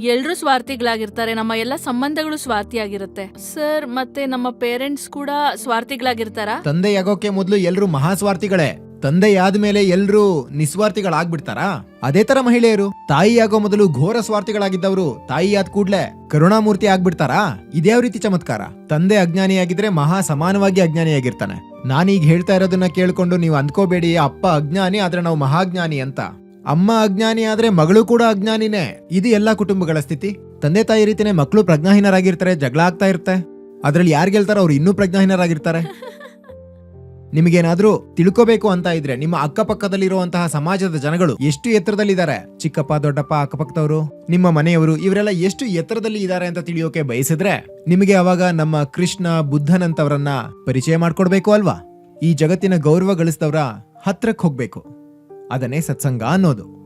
ಎಲ್ರೂ ಸ್ವಾರ್ಥಿಗಳಾಗಿರ್ತಾರೆ, ನಮ್ಮ ಎಲ್ಲ ಸಂಬಂಧಗಳು ಸ್ವಾರ್ಥಿಯಾಗಿರುತ್ತೆ. ಸರ್, ಮತ್ತೆ ನಮ್ಮ ಪೇರೆಂಟ್ಸ್ ಕೂಡ ಸ್ವಾರ್ಥಿಗಳಾಗಿರ್ತಾರಾ? ಆಗೋಕೆ ಮೊದಲು ಎಲ್ರು ಮಹಾಸ್ವಾರ್ಥಿಗಳೇ. ತಂದೆ ಮೇಲೆ ಎಲ್ರು ನಿಸ್ವಾರ್ಥಿಗಳಾಗ್ಬಿಡ್ತಾರಾ? ಅದೇ ತರ ಮಹಿಳೆಯರು, ತಾಯಿಯಾಗೋ ಮೊದಲು ಘೋರ ಸ್ವಾರ್ಥಿಗಳಾಗಿದ್ದವರು ತಾಯಿಯಾದ ಕೂಡ್ಲೆ ಕರುಣಾಮೂರ್ತಿ ಆಗ್ಬಿಡ್ತಾರಾ? ಇದ್ಯಾವ ರೀತಿ ಚಮತ್ಕಾರ? ತಂದೆ ಅಜ್ಞಾನಿಯಾಗಿದ್ರೆ ಮಹಾ ಸಮಾನವಾಗಿ ಅಜ್ಞಾನಿಯಾಗಿರ್ತಾನೆ. ನಾನೀಗ ಹೇಳ್ತಾ ಇರೋದನ್ನ ಕೇಳ್ಕೊಂಡು ನೀವು ಅಂದ್ಕೋಬೇಡಿ, ಅಪ್ಪ ಅಜ್ಞಾನಿ ಆದ್ರೆ ನಾವು ಮಹಾಜ್ಞಾನಿ ಅಂತ. ಅಮ್ಮ ಅಜ್ಞಾನಿ ಆದ್ರೆ ಮಗಳು ಕೂಡ ಅಜ್ಞಾನಿನೇ. ಇದು ಎಲ್ಲಾ ಕುಟುಂಬಗಳ ಸ್ಥಿತಿ. ತಂದೆ ತಾಯಿ ರೀತಿನೇ ಮಕ್ಕಳು ಪ್ರಜ್ಞಾಹೀನರಾಗಿರ್ತಾರೆ, ಜಗಳ ಆಗ್ತಾ ಇರುತ್ತೆ. ಅದ್ರಲ್ಲಿ ಯಾರು ಗೆಲ್ತಾರೋ ಅವ್ರು ಇನ್ನೂ ಪ್ರಜ್ಞಾಹೀನರಾಗಿರ್ತಾರೆ. ನಿಮಗೇನಾದ್ರೂ ತಿಳ್ಕೋಬೇಕು ಅಂತ ಇದ್ರೆ ನಿಮ್ಮ ಅಕ್ಕಪಕ್ಕದಲ್ಲಿರುವಂತಹ ಸಮಾಜದ ಜನಗಳು ಎಷ್ಟು ಎತ್ತರದಲ್ಲಿದ್ದಾರೆ? ಚಿಕ್ಕಪ್ಪ, ದೊಡ್ಡಪ್ಪ, ಅಕ್ಕಪಕ್ಕದವರು, ನಿಮ್ಮ ಮನೆಯವರು, ಇವರೆಲ್ಲ ಎಷ್ಟು ಎತ್ತರದಲ್ಲಿ ಇದ್ದಾರೆ ಅಂತ ತಿಳಿಯೋಕೆ ಬಯಸಿದ್ರೆ ನಿಮಗೆ ಅವಾಗ ನಮ್ಮ ಕೃಷ್ಣ ಬುದ್ಧನಂತವರನ್ನ ಪರಿಚಯ ಮಾಡ್ಕೊಡ್ಬೇಕು ಅಲ್ವಾ? ಈ ಜಗತ್ತಿನ ಗೌರವ ಗಳಿಸಿದವರ ಹತ್ರಕ್ಕೆ ಹೋಗ್ಬೇಕು. ಅದನ್ನೇ ಸತ್ಸಂಗ ಅನ್ನೋದು.